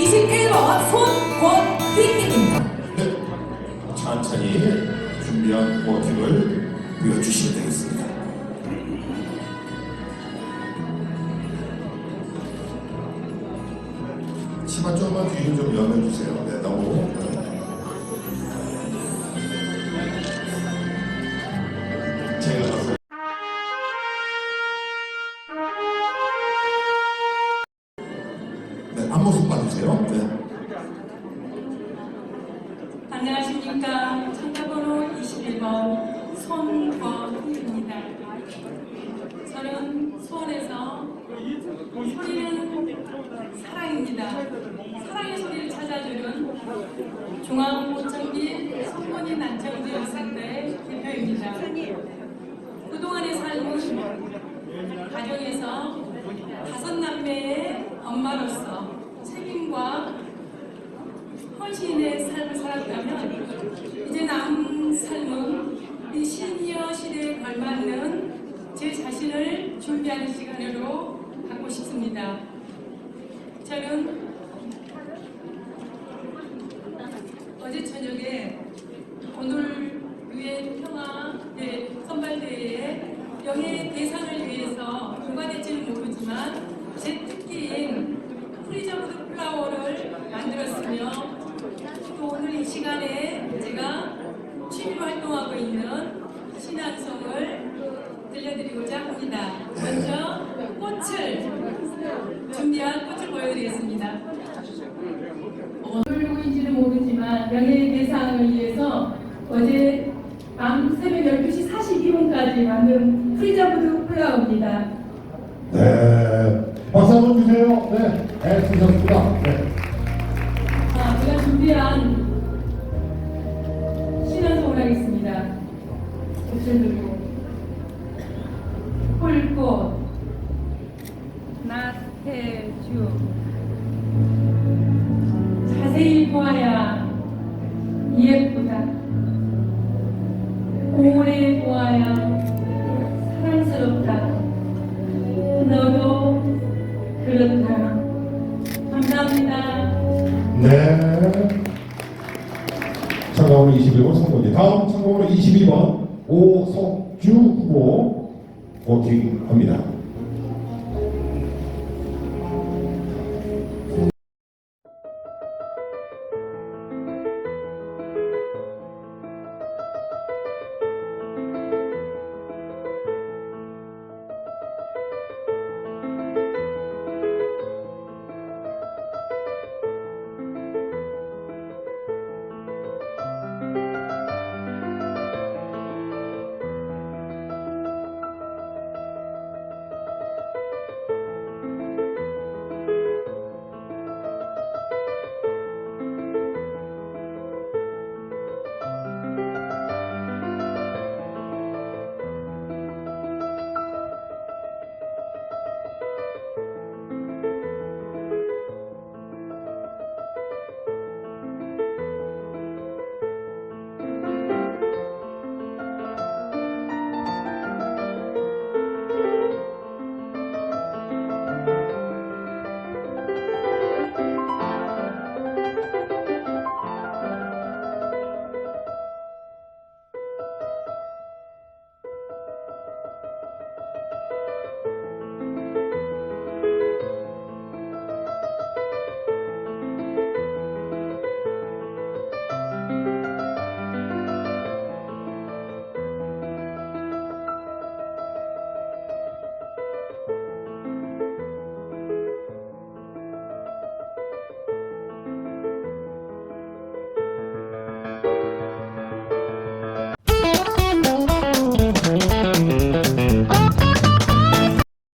21번 손권희님입니다. 네, 천천히 준비한 워킹을 보여주시면 되겠습니다. 치마 조금만 뒤로 좀 열어주세요. 네, 너무. 앞모습 봐주세요. 네. 안녕하십니까. 참가번호 21번 손권희입니다. 저는 수원에서 소리는 사랑입니다. 사랑의 소리를 찾아주는 중앙보청기 손권희 난청지 역사대 대표입니다. 그동안의 삶은 가정에서 다섯 남매의 엄마로서 책임과 헌신의 삶을 살았다면 이제 남은 삶은 이 시니어 시대에 걸맞는 제 자신을 준비하는 시간으로 갖고 싶습니다. 저는 어제 저녁에 오늘 위에 평화 대 선발대회에 영예 대상을 위해서 누가 될지는 모르지만 제 특기인 프리저브드 플라워를 만들었으며 또 오늘 이 시간에 제가 취미로 활동하고 있는 신앙송을 들려드리고자 합니다. 먼저 꽃을 준비한 꽃을 보여드리겠습니다. 누구인지는 모르지만 명예 대상을 위해서 어제 밤 새벽 12시 42분까지 만든 프리저브드 플라워입니다. 네. 박수 한번 주세요. 네. 애쓰셨습니다. 네. 아, 제가 준비한 신앙송을 하겠습니다. 옷을 들고 홀꽃 나태주 자세히 보아야 예쁘다 오래 보아야 사랑스럽다 너도 그렇다. 참가번호 21번 성공지. 다음 참가번호 22번 오석주 후보 voting합니다.